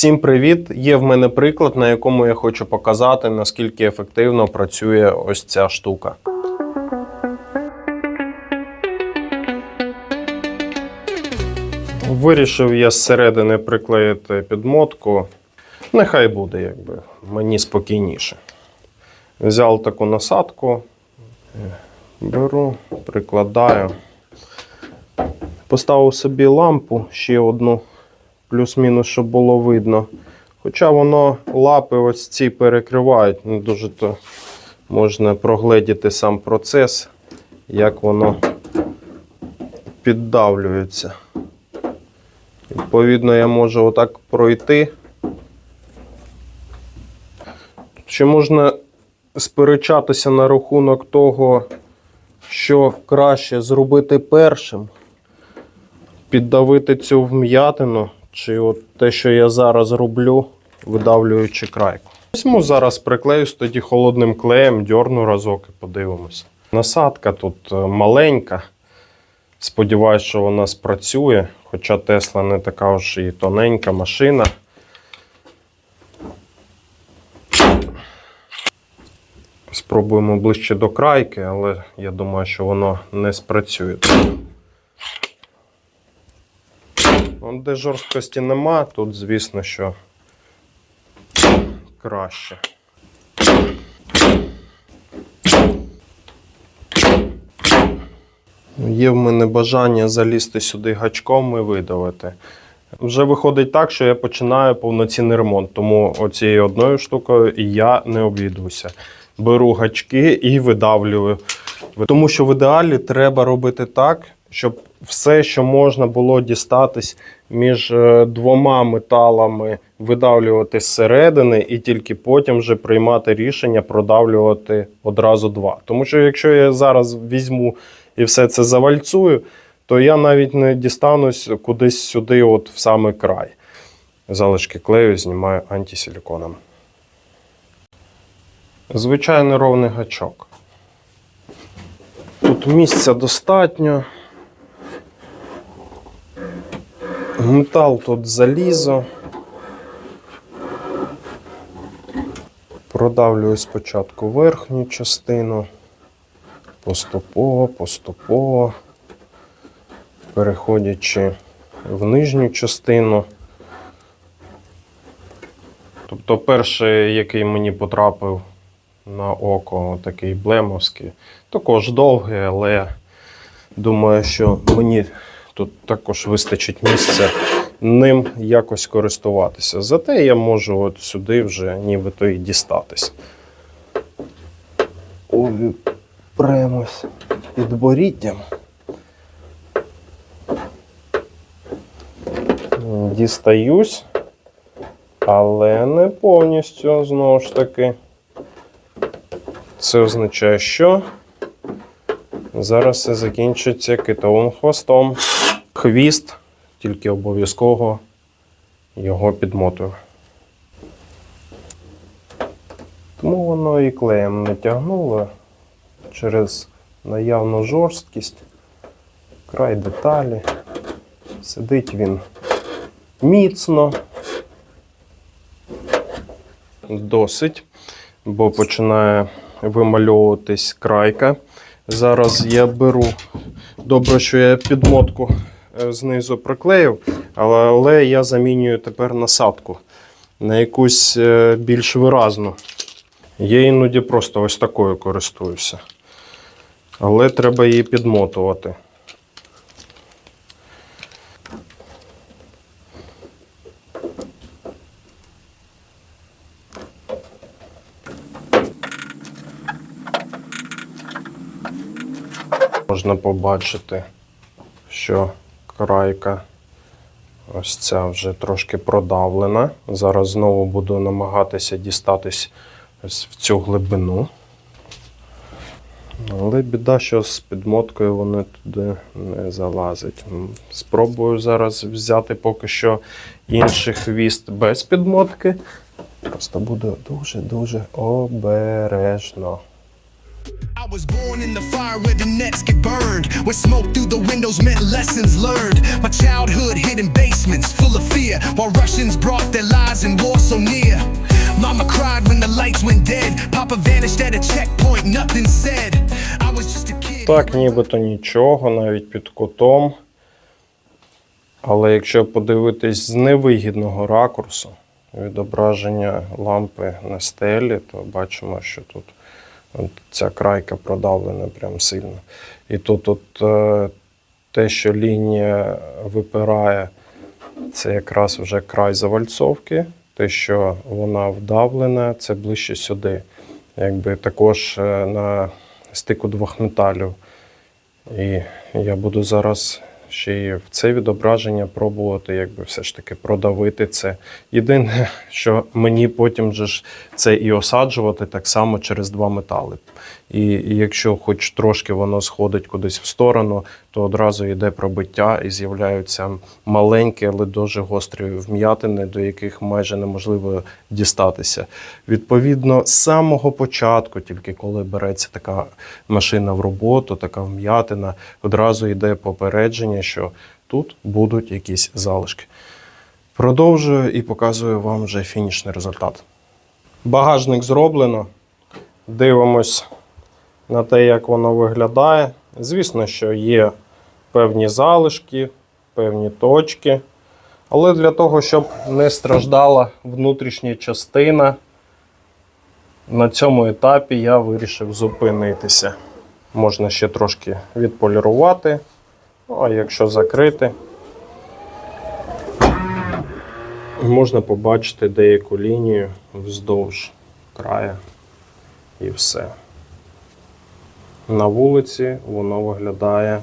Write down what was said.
Всім привіт! Є в мене приклад, на якому я хочу показати, наскільки ефективно працює ось ця штука. Вирішив я зсередини приклеїти підмотку. Нехай буде, якби мені спокійніше. Взяв таку насадку, беру, прикладаю. Поставив собі лампу ще одну, плюс-мінус, щоб було видно. Хоча воно лапи ось ці перекривають, не дуже то можна прогледіти сам процес, як воно піддавлюється. Відповідно, я можу отак пройти. Чи можна сперечатися на рахунок того, що краще зробити першим, піддавити цю вм'ятину, чи от те, що я зараз роблю, видавлюючи крайку. Візьму зараз приклеюсь тоді холодним клеєм, дьорну разок і подивимося. Насадка тут е, маленька. Сподіваюсь, що вона спрацює, хоча Тесла не така ж і тоненька машина. Спробуємо ближче до крайки, але я думаю, що воно не спрацює. Де жорсткості нема, тут, звісно, що краще. Є в мене бажання залізти сюди гачком і видавити. Вже виходить так, що я починаю повноцінний ремонт, тому оцією одною штукою я не обійдуся. Беру гачки і видавлюю. Тому що в ідеалі треба робити так, щоб все, що можна було дістатись між е, двома металами, видавлювати зсередини, і тільки потім вже приймати рішення продавлювати одразу два. Тому що якщо я зараз візьму і все це завальцую, то я навіть не дістанусь кудись сюди, от в самий край. Залишки клею знімаю антисиліконом. Звичайний ровний гачок. Тут місця достатньо. Метал тут залізо. Продавлюю спочатку верхню частину. Поступово, поступово, переходячи в нижню частину. Тобто перший, який мені потрапив на око, такий блемовський, також довгий, але думаю, що мені тут також вистачить місця ним якось користуватися. Зате я можу от сюди вже нібито і дістатись. Ой, підборіддям. Дістаюсь, але не повністю знову ж таки. Це означає, що зараз все закінчиться китовим хвостом. Хвіст, тільки обов'язково його підмотую. Тому воно і клеєм не тягнуло через наявну жорсткість, край деталі. Сидить він міцно. Досить, бо починає вимальовуватись крайка. Зараз я беру. Добре, що я підмотку е, знизу приклеїв, але, я замінюю тепер насадку на якусь е, більш виразну. Я іноді просто ось такою користуюся. Але треба її підмотувати. Можна побачити, що крайка ось ця вже трошки продавлена. Зараз знову буду намагатися дістатись ось в цю глибину. Але біда, що з підмоткою вони туди не залазять. Спробую зараз взяти поки що інший хвіст без підмотки. Просто буду дуже-дуже обережно. I was born in the fire where the nets get burned. Where smoke through the windows meant lessons learned. My childhood hid in basements full of fear. While Russians brought their lies and war so near. Mama cried when the lights went dead. Papa vanished at a checkpoint, nothing said. I was just a kid. Так, нібито нічого, навіть під кутом. Але якщо подивитись з невигідного ракурсу відображення лампи на стелі, то бачимо, що тут ця крайка продавлена прям сильно. І тут от, е, те, що лінія випирає, це якраз вже край завальцовки. Те, що вона вдавлена, це ближче сюди. Якби також е, на стику двох металів. І я буду зараз ще й в це відображення пробувати, якби все ж таки продавити це. Єдине, що мені потім же ж це і осаджувати так само через два метали. І, якщо хоч трошки воно сходить кудись в сторону, то одразу йде пробиття і з'являються маленькі, але дуже гострі вм'ятини, до яких майже неможливо дістатися. Відповідно, з самого початку, тільки коли береться така машина в роботу, така вм'ятина, одразу йде попередження, що тут будуть якісь залишки. Продовжую і показую вам вже фінішний результат. Багажник зроблено. Дивимось на те, як воно виглядає. Звісно, що є певні залишки, певні точки. Але для того, щоб не страждала внутрішня частина, на цьому етапі я вирішив зупинитися. Можна ще трошки відполірувати, ну, а якщо закрити, можна побачити деяку лінію вздовж краю і все. На вулиці воно виглядає